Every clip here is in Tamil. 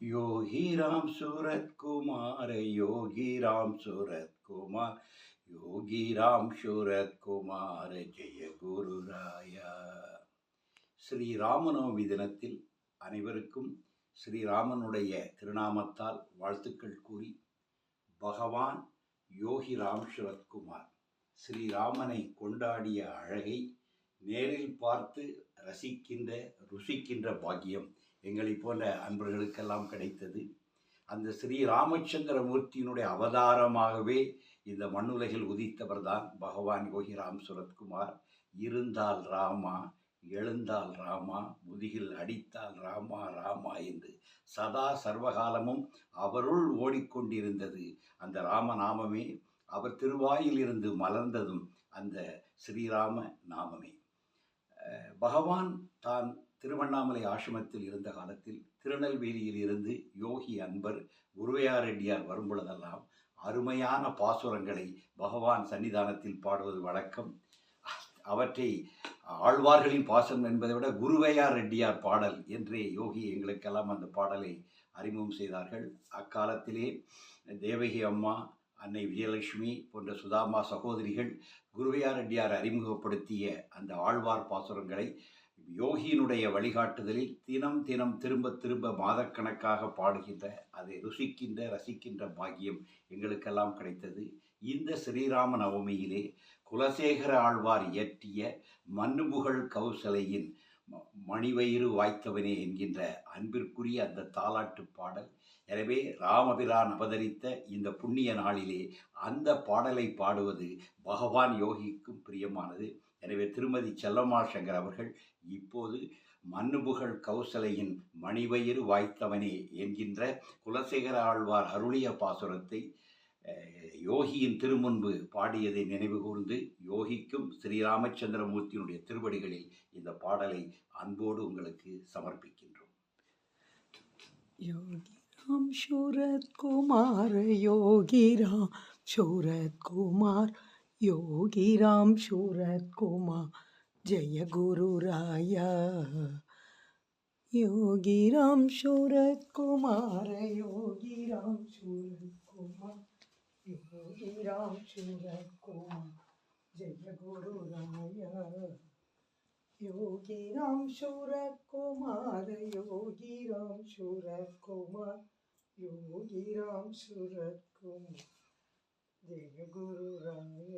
யோகி ராம் சூரத் குமார யோகி ராம் சூரத் குமார் யோகி ராம் சூரத் குமார ஜெய குரு ராயா. ஸ்ரீ ராமநவமி தினத்தில் அனைவருக்கும் ஸ்ரீராமனுடைய திருநாமத்தால் வாழ்த்துக்கள் கூறி பகவான் யோகி ராம் சரத்குமார் ஸ்ரீராமனை கொண்டாடிய அழகை நேரில் பார்த்து ரசிக்கின்ற ருசிக்கின்ற பாக்கியம் எங்களை போன்ற அன்பர்களுக்கெல்லாம் கிடைத்தது. அந்த ஸ்ரீ ராமச்சந்திரமூர்த்தியினுடைய அவதாரமாகவே இந்த மண்ணுலகில் உதித்தவர் தான் பகவான் கோகி ராம் சுரத்குமார். இருந்தால் ராமா எழுந்தால் ராமா முதுகில் அடித்தால் ராமா ராமா என்று சதா சர்வகாலமும் அவருள் ஓடிக்கொண்டிருந்தது. அந்த ராமநாமமே அவர் திருவாயில் இருந்து மலர்ந்ததும் அந்த ஸ்ரீராம நாமமே பகவான் தான் திருவண்ணாமலை ஆசிரமத்தில் இருந்த காலத்தில் திருநெல்வேலியில் இருந்து யோகி அன்பர் குருவையார் ரெட்டியார் வரும் பொழுதெல்லாம் அருமையான பாசுரங்களை பகவான் சன்னிதானத்தில் பாடுவது வழக்கம். அவற்றை ஆழ்வார்களின் பாசம் என்பதை விட குருவையார் ரெட்டியார் பாடல் என்றே யோகி எங்களுக்கெல்லாம் அந்த பாடலை அறிமுகம் செய்தார்கள். அக்காலத்திலே தேவகி அம்மா அன்னை விஜயலட்சுமி போன்ற சுதாமா சகோதரிகள் குருவையார் ரெட்டியார் அறிமுகப்படுத்திய அந்த ஆழ்வார் பாசுரங்களை யோகியினுடைய வழிகாட்டுதலில் தினம் தினம் திரும்ப திரும்ப மாதக்கணக்காக பாடுகின்ற அதை ருசிக்கின்ற ரசிக்கின்ற பாக்கியம் எங்களுக்கெல்லாம் கிடைத்தது. இந்த ஸ்ரீராம நவமியிலே குலசேகர ஆழ்வார் இயற்றிய மண்ணுபுகழ் கௌசலையின் ம- மணிவயிறு வாய்த்தவனே என்கின்ற அன்பிற்குரிய அந்த தாலாட்டு பாடல். எனவே ராமபிரான் அவதரித்த இந்த புண்ணிய நாளிலே அந்த பாடலை பாடுவது பகவான் யோகிக்கும் பிரியமானது. எனவே திருமதி செல்லம்மா சங்கர் அவர்கள் இப்போது மண்ணுபுகழ் கௌசலையின் மணிவயிறு வாய்த்தவனே என்கின்ற குலசேகர ஆழ்வார் அருளிய பாசுரத்தை யோகியின் திருமுன்பு பாடியதை நினைவுகூர்ந்து யோகிக்கும் ஸ்ரீராமச்சந்திரமூர்த்தியினுடைய திருவடிகளில் இந்த பாடலை அன்போடு உங்களுக்கு சமர்ப்பிக்கின்றோம். யோகிராம் சூரத்குமார் யோகிராம் சூரத்குமார் யோகிராம் சூரத்குமார் ജയ ഗുരുരായ യോഗിരാം ശൂരത്കുമാര യോഗിരാം ശൂരത്കുമാർ യോഗിരാം ശൂരത്കുമാർ ജയ ഗുരുരായ യോഗിരാം ശൂരത്കുമാര യോഗിരാം ശൂരത്കുമാർ യോഗിരാം ശൂരത്കുമാർ ജയ ഗുരുരായ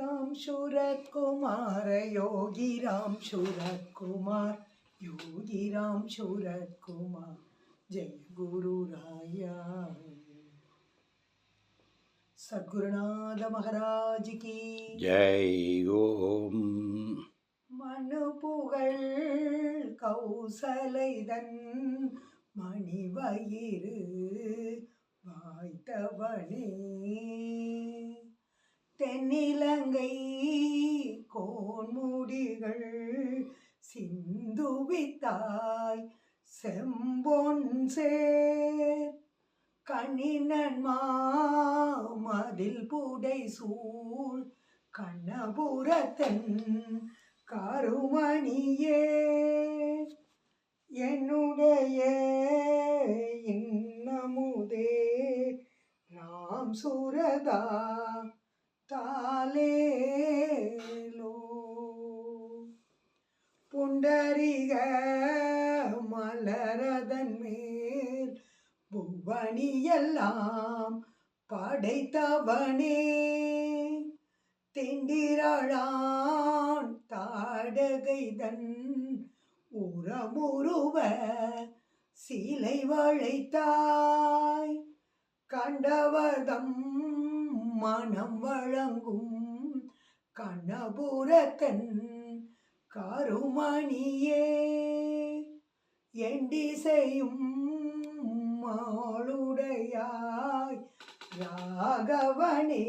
ராம் சூரத் குமார யோகி ராம் சூரத் குமார் யோகி ராம் சூரத் குமார் ஜெய குரு ராயா சத்குருநாத மகாராஜ் கி. ஜெய் ஓம். மனு புகழ் கௌசலைதன் மணிவயிறு வாய்த்தவனே. தென்னிலங்கை கோன்முடிகள் சிந்துவித்தாய் செம்பொன் சேர். கண்ணினன் மாமதில் புடை சூழ் கண்ணபுரத்தன் கருமணியே. என்னுடைய இன்னமுதே ராம் சுரதா தாலேலோ புண்டரிக மலரதன் மேல் புவனியெல்லாம் படைத்தவனே. திண்டிராளான் தாடகைதன் உரமுருவ சீலை வளைத்தாய். கண்டவதம் மனம் வழங்கும் கண்ணபுரத்தன் கருமணியே. எண்டிசையும் மாளுடையாய் ராகவனே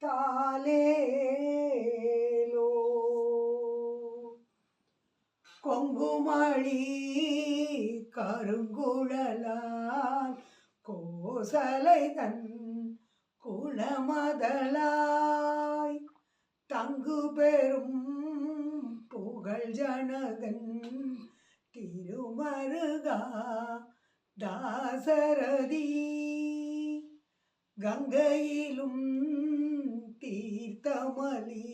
தாலேலோ. கொங்குமழி கருங்குழலால் கோசலை தன் மதலாய் தங்கு பெறும் புகழ் ஜனகன் திருமருகா தாசரதி. கங்கையிலும் தீர்த்தமலி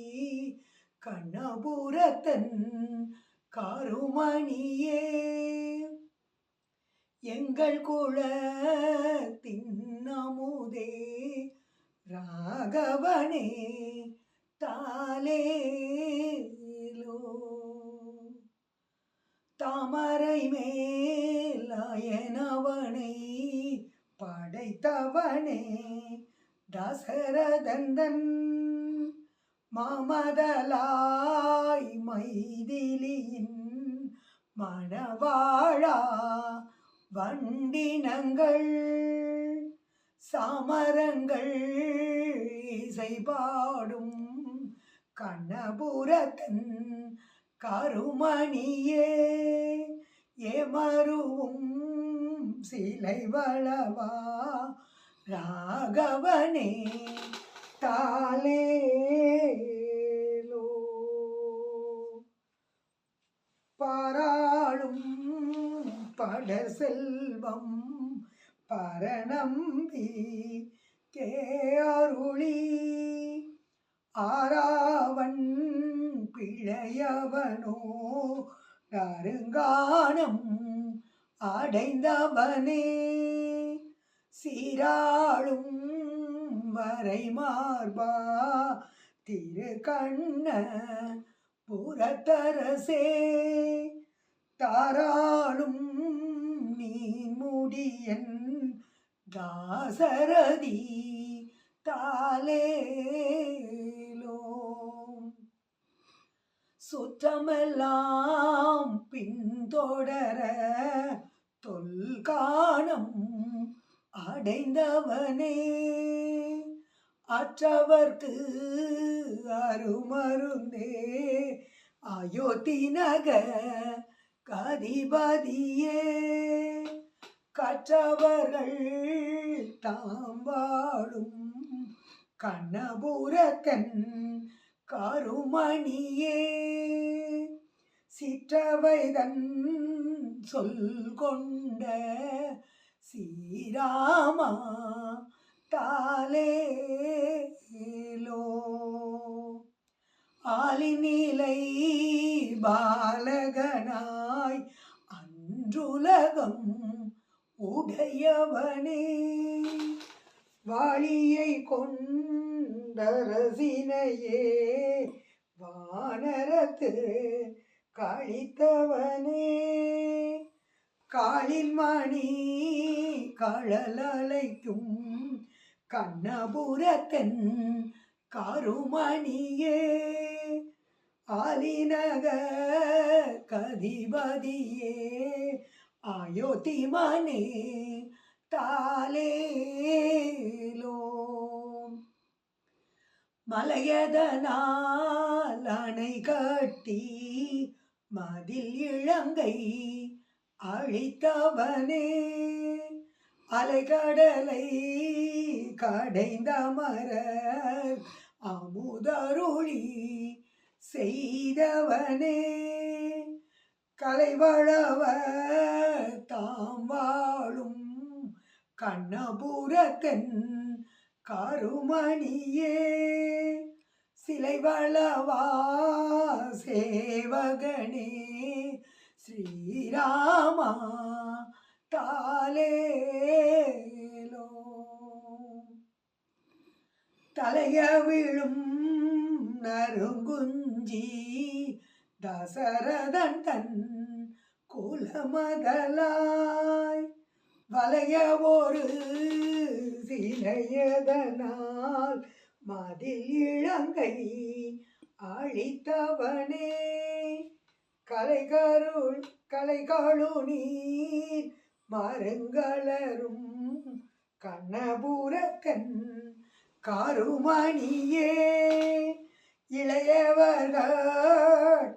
கண்ணபுரத்தன் கருமணியே. எங்கள் குல தின்னமுதே ராகவனே தாலேலோ தாமரை மேலாயனவனை படைத்தவனே தசரதந்தன் மாமதலாய் மைதிலியின் மணவாழா வண்டினங்கள் சாமரங்கள் இசை பாடும் கண்ணபுரத்தன் கருமணியே. ஏமருவும் சிலை வளவா ராகவனே தாலேலோ பாராளும் பட செல்வம் பரணம்பி கேருளி ஆராவன் பிழையவனோ நருங்கானம் அடைந்தவனே. சீராளும் வரை மார்பா திரு கண்ண புறத்தரசே. தாராளும் நீ முடியன் தாசரதி தாலேலோ சுற்றமெல்லாம் பின்தொடர தொல்காணம் அடைந்தவனே. அற்றவர்க்கு அருமருந்தே. அயோத்தி நகர் கதிபதியே. கற்றவர்கள் தாம் வாழும் கண்ணபுரத்தன் கருமணியே. சிற்றவைதன் சொல் கொண்ட சீராமா தாலேலோ ஆலினிலை பாலகனாய் அன்றுலகம் உடையவனே வாளியை கொண்டரசினையே வானரத்து கழித்தவனே. காலில் மணி கழலலைக்கும் கண்ணபுரத்தன் கருமணியே. ஆலினக கதிபதியே அயோத்திமனே தாலேலோ மலையதனால் அணை கட்டி மதில் இளங்கை அழித்தவனே அலைகடலை கடைந்த கடைந்தமரர் அமுதருளி செய்தவனே கலைவளவ தாம் வாழும் கண்ணபுரத்தன் கருமணியே. சிலை வளவா சேவகனே ஸ்ரீராமா தாலேலோ. தலைய விழும் நறுங்குஞ்சி தசரதன் தன் குலமதலாய் வலைய ஒரு சிலையதனால் மதில் இளங்கை அழித்தவனே. கலைகருள் கலைகாளு நீர் மருங்களரும் கண்ணபுரக்கன் கருமணியே. இளையவர்கள்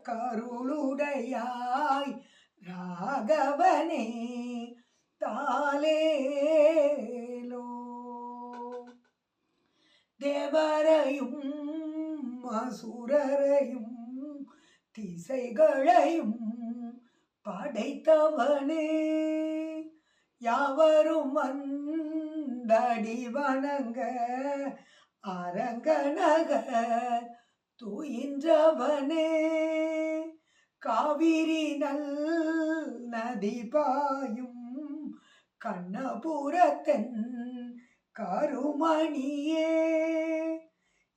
கருளுடையாய் ராகவனே தாலேலோ தேவரையும் அசுரரையும் திசைகளையும் படைத்தவனே யாவரும் வந்தடி வணங்க அரங்கநகர் துயின்றவனே காவிரி நல் நதி பாயும் கண்ணபுரத்தன் கருமணியே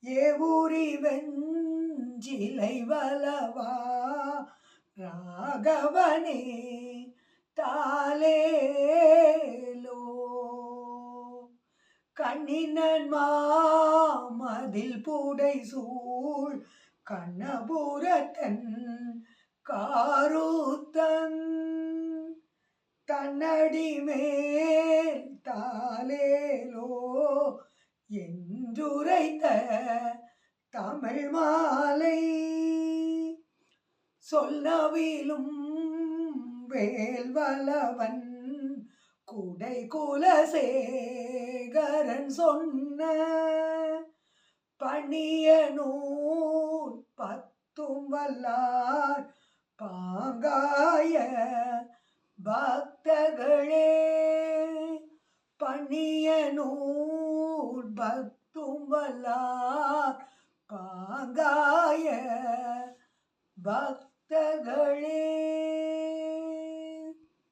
ஏவூரி வெஞ்சிலை வலவா ராகவனே தாலேலோ கண்ணினன் மாமதில் பூடை சூழ் கண்ணபுரத்தன் காரூத்தன். தன்னடி மேல் தாலேலோ என்றுரைத்த தமிழ் மாலை. சொல்லவிலும் வேல்வலவன் குடை குலசே சேகரன் சொன்ன பணிய நூல் பத்தும் வல்லார் பாங்காய பக்தர்களே. பணிய நூல் பத்தும் வல்லார் பாங்காய பக்தர்களே.